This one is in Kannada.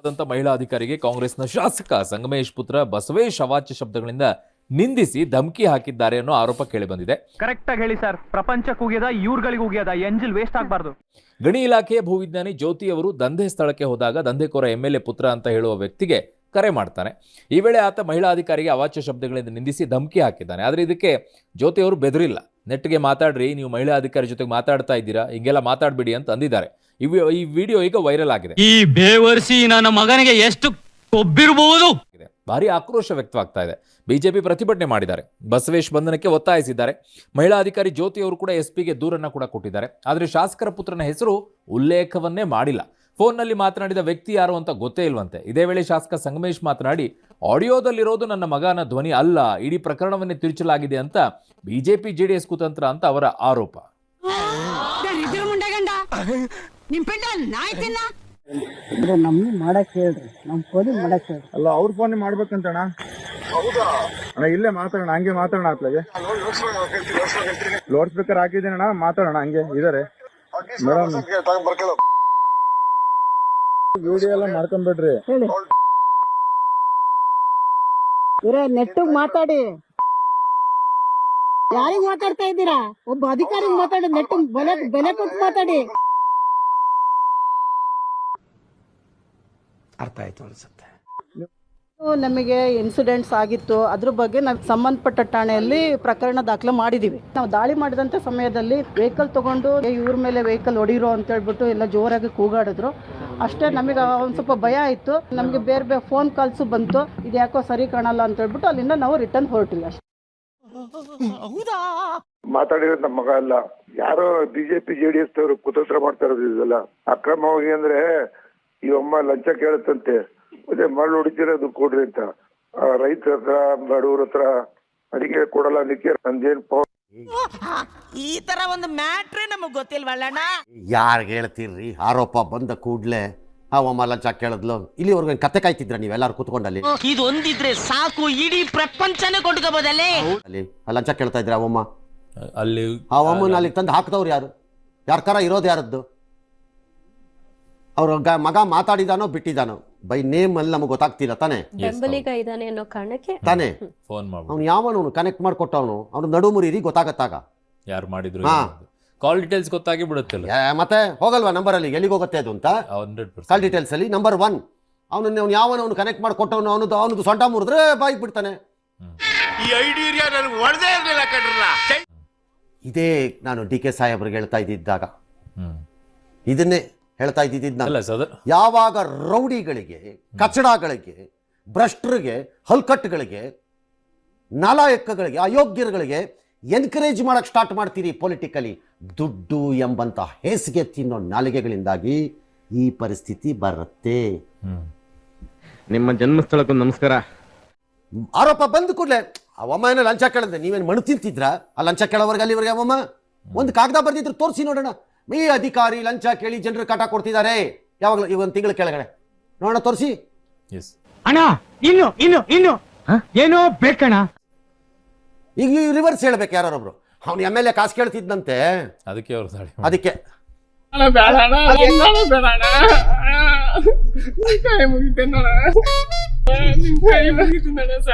ಆದಂತ ಮಹಿಳಾ ಅಧಿಕಾರಿಗೆ ಕಾಂಗ್ರೆಸ್ನ ಶಾಸಕ ಸಂಗಮೇಶ್ ಪುತ್ರ ಬಸವೇಶ್ ಅವಾಚ್ಯ ಶಬ್ದಗಳಿಂದ ನಿಂದಿಸಿ ಧಮಕಿ ಹಾಕಿದ್ದಾರೆ ಅನ್ನೋ ಆರೋಪ ಕೇಳಿಬಂದಿದೆ ಕರೆಕ್ಟ್ ಆಗಿ ಹೇಳಿ ಸರ್ ಪ್ರಪಂಚಕ್ಕೆ ಉಗಿಯದ ಇವ್ರಗಳಿಗೆ ಉಗಿಯದ ಎಂಜಿಲ್ ವೇಸ್ಟ್ ಆಗಬಾರ್ದು. ಗಣಿ ಇಲಾಖೆಯ ಭೂವಿಜ್ಞಾನಿ ಜ್ಯೋತಿ ಅವರು ದಂಧೆ ಸ್ಥಳಕ್ಕೆ ಹೋದಾಗ ದಂಧೆಕೋರ ಎಂ ಎಲ್ ಎ ಪುತ್ರ ಅಂತ ಹೇಳುವ ವ್ಯಕ್ತಿಗೆ ಕರೆ ಮಾಡ್ತಾನೆ. ಈ ವೇಳೆ ಆತ ಮಹಿಳಾ ಅಧಿಕಾರಿಗೆ ಅವಾಚ್ಯ ಶಬ್ದಗಳಿಂದ ನಿಂದಿಸಿ ಧಮಕಿ ಹಾಕಿದ್ದಾನೆ. ಆದರೆ ಇದಕ್ಕೆ ಜ್ಯೋತಿ ಅವರು ಬೆದರಿಲ್ಲ. ನೆಟ್ಗೆ ಮಾತಾಡ್ರಿ ನೀವು ಮಹಿಳಾ ಅಧಿಕಾರಿ ಜೊತೆಗೆ ಮಾತಾಡ್ತಾ ಇದ್ದೀರಾ ಹಿಂಗೆಲ್ಲ ಮಾತಾಡಬೇಡಿ ಅಂತ ಅಂದಿದ್ದಾರೆ. ಈ ವಿಡಿಯೋ ಈಗ ವೈರಲ್ ಆಗಿದೆ. ಈ ಬೇವರ್ಸಿ ನನ್ನ ಮಗನಿಗೆ ಎಷ್ಟು ಕೊಬ್ಬಿರಬಹುದು. ಭಾರಿ ಆಕ್ರೋಶ ವ್ಯಕ್ತವಾಗ್ತಾ ಇದೆ. ಬಿಜೆಪಿ ಪ್ರತಿಭಟನೆ ಮಾಡಿದ್ದಾರೆ. ಬಸವೇಶ್ ಬಂಧನಕ್ಕೆ ಒತ್ತಾಯಿಸಿದ್ದಾರೆ. ಮಹಿಳಾ ಅಧಿಕಾರಿ ಜ್ಯೋತಿ ಅವರು ಕೂಡ ಎಸ್ ಪಿಗೆ ದೂರನ್ನ ಕೂಡ ಕೊಟ್ಟಿದ್ದಾರೆ. ಆದರೆ ಶಾಸಕರ ಪುತ್ರನ ಹೆಸರು ಉಲ್ಲೇಖವನ್ನೇ ಮಾಡಿಲ್ಲ. ಫೋನ್ನಲ್ಲಿ ಮಾತನಾಡಿದ ವ್ಯಕ್ತಿ ಯಾರು ಅಂತ ಗೊತ್ತೇ ಇಲ್ವಂತೆ. ಇದೇ ವೇಳೆ ಶಾಸಕ ಸಂಗಮೇಶ್ ಮಾತನಾಡಿ ಆಡಿಯೋದಲ್ಲಿರೋದು ನನ್ನ ಮಗನ ಧ್ವನಿ ಅಲ್ಲ ಇಡೀ ಪ್ರಕರಣವನ್ನೇ ತಿರುಚಲಾಗಿದೆ ಅಂತ ಬಿಜೆಪಿ ಜೆಡಿಎಸ್ ಕುತಂತ್ರ ಅಂತ ಅವರ ಆರೋಪ. ನಮ್ಗೆ ಮಾಡಕ್ ಹೇಳ್ರಿ ನಮ್ ಫೋನಿಗೆ ಮಾಡಕ್ ಹೇಳ್ರಿ. ಅಲ್ಲ ಅವ್ರ ಫೋನ್ ಮಾಡ್ಬೇಕಂತ ಅಣ್ಣ ಇಲ್ಲೇ ಮಾತಾಡೋಣ ಹಂಗೆ ಮಾತಾಡೋಣ ಅತ್ಲಾಗೆ ಲೋಡ್ ಸ್ಪೀಕರ್ ಹಾಕಿದ್ದೀನಣ್ಣ ಮಾತಾಡೋಣ ಹಂಗೆ ಇದಾರೆ. ಮೇಡಮ್. ವಿಡಿಯೋ ಎಲ್ಲ ಮಾಡ್ಕೊಂಡ್ಬಿಡ್ರಿ ಇರೇ ನೆಟ್ಟಿಗೆ ಮಾತಾಡಿ. ಯಾರಿಗ್ ಮಾತಾಡ್ತಾ ಇದ್ದೀರಾ? ಒಬ್ಬ ಅಧಿಕಾರಿ ಮಾತಾಡಿ ನೆಟ್ಟಿಗೆ ಬೆಲೆ ಬೆಲೆ ಕೊಟ್ಟು ಮಾತಾಡಿ. ಅರ್ಥ ಆಯ್ತು ಅನ್ಸುತ್ತೆ. ನಮಗೆ ಇನ್ಸಿಡೆಂಟ್ಸ್ ಆಗಿತ್ತು. ಅದ್ರ ಬಗ್ಗೆ ನಾವು ಸಂಬಂಧಪಟ್ಟ ಠಾಣೆಯಲ್ಲಿ ಪ್ರಕರಣ ದಾಖಲೆ ಮಾಡಿದೀವಿ. ನಾವು ದಾಳಿ ಮಾಡಿದಂತ ಸಮಯದಲ್ಲಿ ವೆಹಿಕಲ್ ತಗೊಂಡು ಇವ್ರ ಮೇಲೆ ವೆಹಿಕಲ್ ಹೊಡಿರೋ ಅಂತ ಹೇಳ್ಬಿಟ್ಟು ಎಲ್ಲ ಜೋರಾಗಿ ಕೂಗಾಡಿದ್ರು. ಅಷ್ಟೇ ನಮಗೆ ಒಂದು ಸ್ವಲ್ಪ ಭಯ ಆಯ್ತು. ನಮಗೆ ಬೇರೆ ಬೇರೆ ಫೋನ್ ಕಾಲ್ಸು ಬಂತು. ಇದು ಯಾಕೋ ಸರಿ ಕಾಣಲ್ಲ ಅಂತ ಹೇಳ್ಬಿಟ್ಟು ಅಲ್ಲಿಂದ ನಾವು ರಿಟರ್ನ್ ಹೊರಟಿಲ್ಲ ಅಷ್ಟೇ. ಮಾತಾಡಿರೋದು ನಮ್ಮ ಮಗ ಅಲ್ಲ. ಯಾರೋ ಬಿಜೆಪಿ ಜೆಡಿಎಸ್ ಅವರು ಕುತಂತ್ರ ಮಾಡ್ತಾ ಇರೋದು ಇದೆಲ್ಲ. ಅಕ್ರಮವಾಗಿ ಅಂದ್ರೆ ಈ ಅಮ್ಮ ಲಂಚ ಕೇಳುತ್ತಂತೆ. ಅದೇ ಮರಳು ಹೊಡಿತಿರೋದು ಕೊಡ್ರಿ ಅಂತ. ಆ, ರೈತರ ಹತ್ರ ಬಡವ್ರ ಹತ್ರ ಅಡಿಗೆ ಕೊಡಲ್ಲ ಅದಕ್ಕೆ ನಂದೇನ್ ಈ ತರ ಒಂದು ಮ್ಯಾಟ್ರೇ ನಮಗ್ ಗೊತ್ತಿಲ್ವಲ್ಲಣ್ಣ ಯಾರಿಗೆ ಹೇಳ್ತೀರ್ರಿ ಆರೋಪ ಬಂದ ಕೂಡ್ಲೆ ಅವಮ್ಮ ಒಮ್ಮ ಲಂಚ ಕೇಳಿದ್ಲು. ಇಲ್ಲಿವರೆಗೂ ಏನ್ ಕತೆ ಕಾಯ್ತಿದ್ರ ನೀವೆಲ್ಲಾರು ಕೂತ್ಕೊಂಡಲ್ಲಿ? ಇದೊಂದಿದ್ರೆ ಸಾಕು ಇಡೀ ಪ್ರಪಂಚನೇ ಕೊಟ್ಕೋಬೋದಲ್ಲಿ ಅಲ್ಲಿ ಆ ಲಂಚ ಕೇಳ್ತಾ ಇದ್ರ ಅವಮ್ಮ ಅಲ್ಲಿ ಅವಮ್ಮನ ಅಲ್ಲಿ ತಂದು ಹಾಕ್ದವ್ರು ಯಾರು? ಯಾರ ಕರ ಇರೋದು ಯಾರದ್ದು? ಅವ್ರ ಗ- ಮಗ ಮಾತಾಡಿದಾನೋ ಬಿಟ್ಟಿದಾನೋ? ಬೈ ನೇಮ್ ಅಲ್ಲಿ ನಮಗೆ ಗೊತ್ತಾಗ್ತಿಲ್ಲ ತಾನೆ? ಬೆಂಬಲಿಗ ಇದ್ದಾನೆ ಅನ್ನೋ ಕಾರಣಕ್ಕೆ ತಾನೆ? ಫೋನ್ ಮಾಡಿ ಅವ್ನು ಯಾವನವನು ಕನೆಕ್ಟ್ ಮಾಡ್ಕೊಟ್ಟವನು? ಅವ್ನು ನಡು ಮುರಿರಿ ಗೊತ್ತಾಗತ್ತಾಗ. ಯಾರು ಮಾಡಿದ್ರು ಹಾ. ಕಾಲ್ ಡೀಟೇಲ್ಸ್ ಗೊತ್ತಾಗಿ ಬಿಡುತ್ತೆ ಏ, ಮತ್ತೆ ಹೋಗಲ್ವಾ ನಂಬರಲ್ಲಿ ಎಲ್ಲಿಗೆ ಹೋಗುತ್ತೆ ಅದು ಅಂತ? ಹಂಡ್ರೆಡ್ ಕಾಲ್ ಡೀಟೇಲ್ಸ್ ಅಲ್ಲಿ ನಂಬರ್ ಒನ್ ಅವನು ಅವ್ನು ಯಾವನವನು ಕನೆಕ್ಟ್ ಮಾಡಿಕೊಟ್ಟವನು ಅವನದು ಅವನದು ಸೊಂಟ ಮುರಿದ್ರೆ ಬಾಯಿ ಬಿಡ್ತಾನೆ. ಇದೇ ನಾನು ಡಿ ಕೆ ಸಾಹೇಬ್ರಿಗೆ ಹೇಳ್ತಾ ಇದ್ದಿದ್ದಾಗ. ಹ್ಮ್. ಇದನ್ನೇ ಹೇಳ್ತಾ ಇದ್ದಿದ್ದು ನಾನು. ಅಲ್ಲ ಸದರ್ ಯಾವಾಗ ರೌಡಿಗಳಿಗೆ ಕಚಡಗಳಿಗೆ ಭ್ರಷ್ಟರಿಗೆ ಹಲ್ಕಟ್ಗಳಿಗೆ ನಾಲಾಯಕಗಳಿಗೆ ಅಯೋಗ್ಯರುಗಳಿಗೆ ಎನ್ಕರೇಜ್ ಮಾಡೋಕೆ ಸ್ಟಾರ್ಟ್ ಮಾಡ್ತೀರಿ ಪೊಲಿಟಿಕಲಿ ದುಡ್ಡು ಎಂಬಂತ ಹೇಸಿಗೆ ತಿನ್ನೋ ನಾಲಿಗೆಗಳಿಂದಾಗಿ ಈ ಪರಿಸ್ಥಿತಿ ಬರುತ್ತೆ. ನಿಮ್ಮ ಜನ್ಮಸ್ಥಳಕ್ಕೂ ನಮಸ್ಕಾರ. ಆರೋಪ ಬಂದ ಕೂಡಲೇ ಅವಮ್ಮ ಏನೋ ಲಂಚ ಕೇಳಿದ್ರೆ ನೀವೇನು ಮಣ್ಣು ತಿಂತಿದ್ರ? ಆ ಲಂಚ ಕೇಳೋವರೆಗೆ ಅಲ್ಲಿವರೆಗೆ ಅವಮ್ಮ ಒಂದು ಕಾಗದ ಬರ್ದಿದ್ರು ತೋರಿಸಿ ನೋಡೋಣ. ಈ ಅಧಿಕಾರಿ ಲಂಚ ಕೇಳಿ ಜನರು ಕಾಟ ಕೊಡ್ತಿದ್ದಾರೆ ಯಾವಾಗಲೂ ಈ ಒಂದು ತಿಂಗಳ ಕೆಳಗಡೆ ನೋಡೋಣ ತೋರಿಸಿ ಎಸ್ ಅಣ್ಣ ಇನ್ನು ಇನ್ನು ಇನ್ನು ಏನೋ ಬೇಕಣ್ಣ ಈಗ ರಿವರ್ಸ್ ಹೇಳ್ಬೇಕು ಯಾರೊಬ್ರು ಅವ್ನು ಎಂ ಎಲ್ ಎ ಕಾಸು ಕೇಳ್ತಿದ್ದಂತೆ ಅದಕ್ಕೆ ಅವ್ರು ದಾಳಿ ಅದಕ್ಕೆ ಕೈ ಮುಗಿತೇನಣ್ಣ ಕೈ ಮುಗಿತೇನಣ್ಣ